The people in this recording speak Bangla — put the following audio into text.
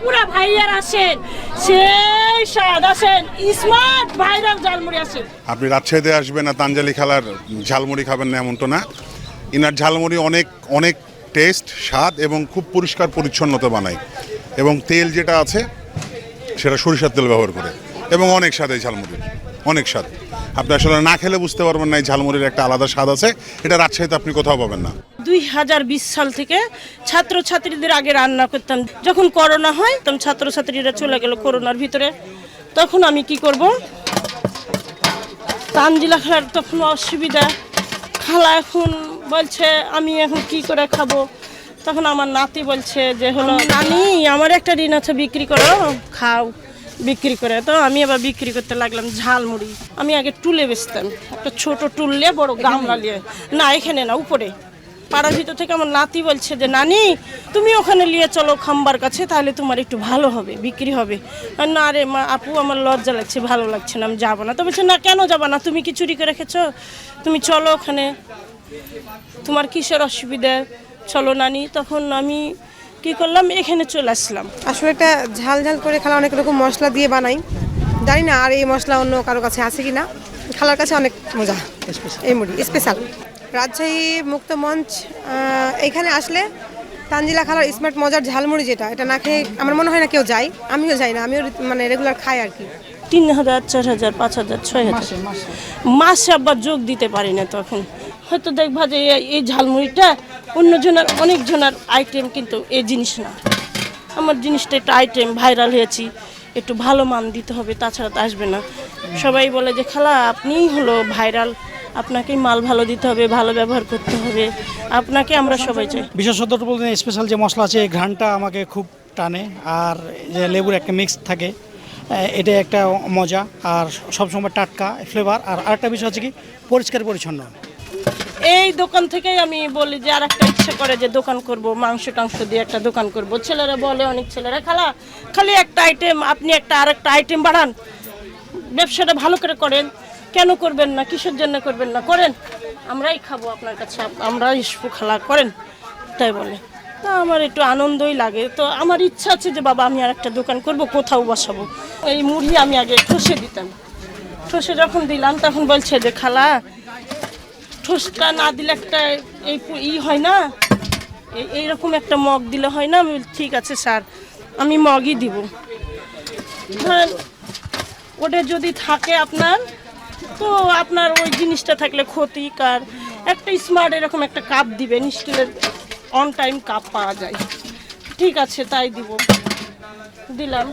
পুরা ভাইয়ার আসেন, সেই স্বাদ আসেন, স্মার্ট ভাইরাল ঝালমুড়ি আসেন। আপনি রাজশাহীতে আসবেন না তানজালি খালার ঝালমুড়ি খাবেন না এমন তো না। ইনার ঝালমুড়ি অনেক অনেক টেস্ট স্বাদ এবং খুব পরিষ্কার পরিচ্ছন্নতা বানায়। এবং তেল যেটা আছে, সেটা সরিষার তেল ব্যবহার করে। এবং অনেক স্বাদ এই ঝালমুড়ির। অনেক স্বাদ। আপনি আসলে না খেলে বুঝতে পারবেন না এই ঝালমুড়ির একটা আলাদা স্বাদ আছে। এটা রাজশাহীতে আপনি কোথাও পাবেন না। দুই হাজার বিশ সাল থেকে ছাত্রছাত্রীদের আগে রান্না করতাম। যখন করোনা হয়, তখন ছাত্রছাত্রীরা চলে গেল করোনার ভিতরে। তখন আমি কি করব? তানজিলা খালার তখন অসুবিধা। খালা এখন বলছে, আমি এখন কি করে খাব? তখন আমার নাতি বলছে যে, হলো, নানি, আমার একটা ঋণ আছে, বিক্রি করো, খাও। বিক্রি করে। তো আমি আবার বিক্রি করতে লাগলাম ঝালমুড়ি। আমি আগে টুলে বেচতাম। একটা ছোট টুল নিয়ে বড় গামলা নিয়ে। না এখানে না উপরে। পাড়ার ভিতর থেকে আমার নাতি বলছে যে নানি তুমি ওখানে নিয়ে চলো খাম্বার কাছে তাহলে তোমার একটু ভালো হবে বিক্রি হবে। আর না রে মা আপু আমার লজ্জা লাগছে ভালো লাগছে না আমি যাব না। তো বলছে না কেন যাব না? তুমি কি চুরি করে রেখেছো তুমি চলো ওখানে। তোমার কিসের অসুবিধা? চলো নানি। তখন আমি কি করলাম? এখানে চলে আসলাম। আসলে এটা ঝাল ঝাল করে খালা অনেক রকম মশলা দিয়ে বানাই। জানি না আর এই মশলা অন্য কারও কাছে আছে কি না খালার কাছে অনেক মজা। এই মুড়ি স্পেশাল রাজশাহী মুক্ত মঞ্চ এখানে আসলে তানজিলা খালার স্মার্ট মজার ঝালমুড়ি যেটা এটা না খেয়ে আমার মনে হয় না কেউ যায়। আমিও যাই না আমিও মানে রেগুলার খাই আর কি। তিন হাজার চার হাজার পাঁচ হাজার ছয় হাজার। মাসে আবার যোগ দিতে পারি না তখন। হয়তো দেখবা যে এই ঝালমুড়িটা অন্যজনের, অনেকজনের আইটেম কিন্তু এই জিনিস না। আমার জিনিসটা একটু আইটেম ভাইরাল হয়েছি, একটু ভালো মান দিতে হবে, তাছাড়া তো আসবে না। সবাই বলে যে, খালা, আপনিই হলো ভাইরাল আপনাকেই মাল ভালো দিতে হবে, ভালো ব্যবহার করতে হবে, আপনাকে আমরা সবাই চাই। বিশেষত বলতে স্পেশাল যে মশলা আছে, এই ঘ্রাণটা আমাকে খুব টানে, আর যে লেবুর একটা মিক্স থাকে এটা একটা মজা, আর সবসময় টাটকা ফ্লেভার আর আরেকটা বিষয় হচ্ছে কি, পরিষ্কার পরিচ্ছন্ন। এই দোকান থেকেই আমি বলি যে আর একটা ইচ্ছে করে যে দোকান করব, মাংস টাংস দিয়ে একটা দোকান করব। ছেলেরা বলে, অনেক ছেলেরা, খালা, খালি একটা আইটেম আপনি একটা আর একটা আইটেম বাড়ান। ব্যবসাটা ভালো করে করেন। কেন করবেন না? কিসের জন্য করবেন না? করেন। আমরাই খাব আপনার কাছে। আমরাই ইস্পু খালা, করেন। তাই বলে। তা আমার একটু আনন্দই লাগে। তো আমার ইচ্ছা আছে যে, বাবা, আমি আর একটা দোকান করব, কোথাও বসাবো। এই মুড়ি আমি আগে ঠসে দিতাম। ঠসে যখন দিলাম, তখন বলছে যে, খালা ঠোসটা না দিলে একটা এই ই হয় না? এই এইরকম একটা মগ দিলে হয় না? আমি ঠিক আছে স্যার, আমি মগই দিব। ধরেন, ওটা যদি থাকে আপনার, তো আপনার ওই জিনিসটা থাকলে ক্ষতিকার। একটা স্মার্ট এরকম একটা কাপ দিবেন স্টিলের অন টাইম কাপ পাওয়া যায়। ঠিক আছে, তাই দিব। দিলাম।